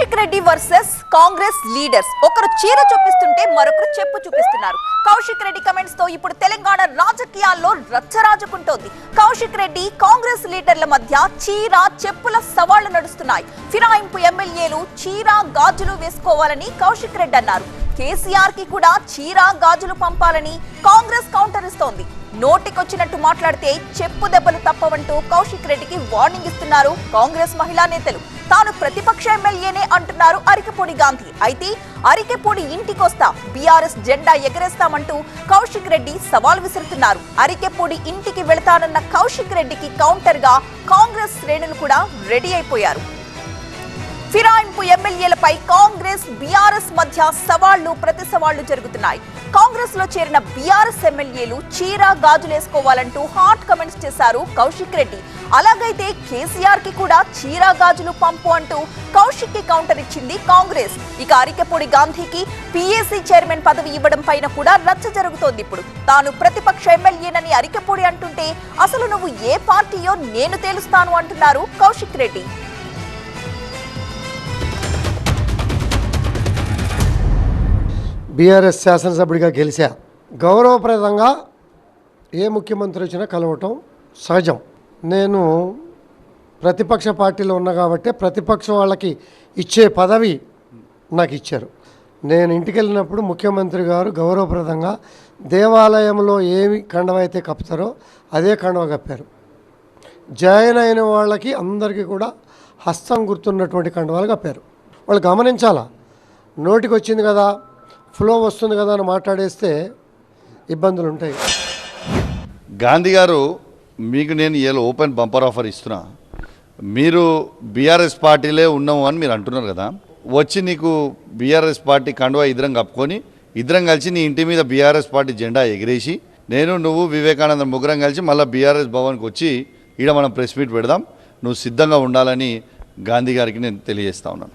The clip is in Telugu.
Kaushik Reddy versus Congress leaders. ఒకరు చీర చూపిస్తుంటే మరొకరు చెప్పు చూపిస్తున్నారు. కౌశిక్ రెడ్డి కమెంట్స్తో ఇప్పుడు తెలంగాణ రాజకీయాల్లో రచ్చరాజుకుంటోంది. కౌశిక్ రెడ్డి కాంగ్రెస్ లీడర్ల మధ్య చీర చెప్పుల సవాళ్ళు నడుస్తున్నాయి. ఫిరాయింపు ఎమ్మెల్యేలు చీర గాజులు వేసుకోవాలని కౌశిక్ రెడ్డి అన్నారు. కేసీఆర్కి కూడా చీర గాజులు పంపాలని కాంగ్రెస్ కౌంటర్ ఇస్తోంది. నోటికొచ్చినట్టు మాట్లాడితే చెప్పు దెబ్బలు తప్పవంటూ కౌశిక్ రెడ్డికి వార్నింగ్ ఇస్తున్నారు కాంగ్రెస్ మహిళా నేతలు. తాను ప్రతిపక్ష ఎమ్మెల్యేనే అంటున్నారు అరికెపూడి గాంధీ. అయితే అరికెపూడి ఇంటికొస్తా బీఆర్ఎస్ జెండా ఎగరేస్తామంటూ కౌశిక్ రెడ్డి సవాల్ విసురుతున్నారు. అరికెపూడి ఇంటికి వెళతానన్న కౌశిక్ రెడ్డికి కౌంటర్గా కాంగ్రెస్ శ్రేణులు కూడా రెడీ అయిపోయారు. ఫిరాయింపు ఎమ్మెల్యేలపై కాంగ్రెస్ బీఆర్ఎస్ మధ్య సవాళ్ళు ప్రతి సవాళ్ళు జరుగుతున్నాయి. కాంగ్రెస్లో చేరిన బీఆర్ఎస్ ఎమ్మెల్యేలు చీర గాజులేసుకోవాలంటూ హాట్ కమెంట్స్ చేశారు కౌశిక్ రెడ్డి. అలాగైతే కేసీఆర్కి కూడా చీర గాజులు పంపు అంటూ కౌశిక్కి కౌంటర్ ఇచ్చింది కాంగ్రెస్. ఇక అరికెపూడి గాంధీకి పిఏసీ చైర్మన్ పదవి ఇవ్వడం పైన కూడా రచ్చ జరుగుతోంది ఇప్పుడు. తాను ప్రతిపక్ష ఎమ్మెల్యేనని అరికెపూడి అంటుంటే అసలు నువ్వు ఏ పార్టీయో నేను తేలుస్తాను అంటున్నారు కౌశిక్ రెడ్డి. బీఆర్ఎస్ శాసనసభ్యుడిగా గెలిచా. గౌరవప్రదంగా ఏ ముఖ్యమంత్రి వచ్చినా కలవటం సహజం. నేను ప్రతిపక్ష పార్టీలో ఉన్నా కాబట్టి ప్రతిపక్ష వాళ్ళకి ఇచ్చే పదవి నాకు ఇచ్చారు. నేను ఇంటికి వెళ్ళినప్పుడు ముఖ్యమంత్రి గారు గౌరవప్రదంగా దేవాలయంలో ఏమి కండవ అయితే కప్పుతారో అదే కండవ కప్పారు. జాయిన్ అయిన వాళ్ళకి అందరికీ కూడా హస్తం గుర్తున్నటువంటి కండవాలు కప్పారు. వాళ్ళు గమనించాలా? నోటికి వచ్చింది కదా ఫ్లో వస్తుంది కదా అని మాట్లాడేస్తే ఇబ్బందులు ఉంటాయి గాంధీ గారు మీకు నేను ఇలా ఓపెన్ బంపర్ ఆఫర్ ఇస్తున్నా. మీరు బీఆర్ఎస్ పార్టీలే ఉన్నాము అని మీరు అంటున్నారు కదా. వచ్చి నీకు బీఆర్ఎస్ పార్టీ కండువా ఇద్దరం కప్పుకొని ఇద్దరం కలిసి నీ ఇంటి మీద బీఆర్ఎస్ పార్టీ జెండా ఎగిరేసి నేను నువ్వు వివేకానంద ముగ్గురం కలిసి మళ్ళీ బీఆర్ఎస్ భవన్కి వచ్చి ఈడ మనం ప్రెస్ మీట్ పెడదాం. నువ్వు సిద్ధంగా ఉండాలని గాంధీ గారికి నేను తెలియజేస్తా ఉన్నాను.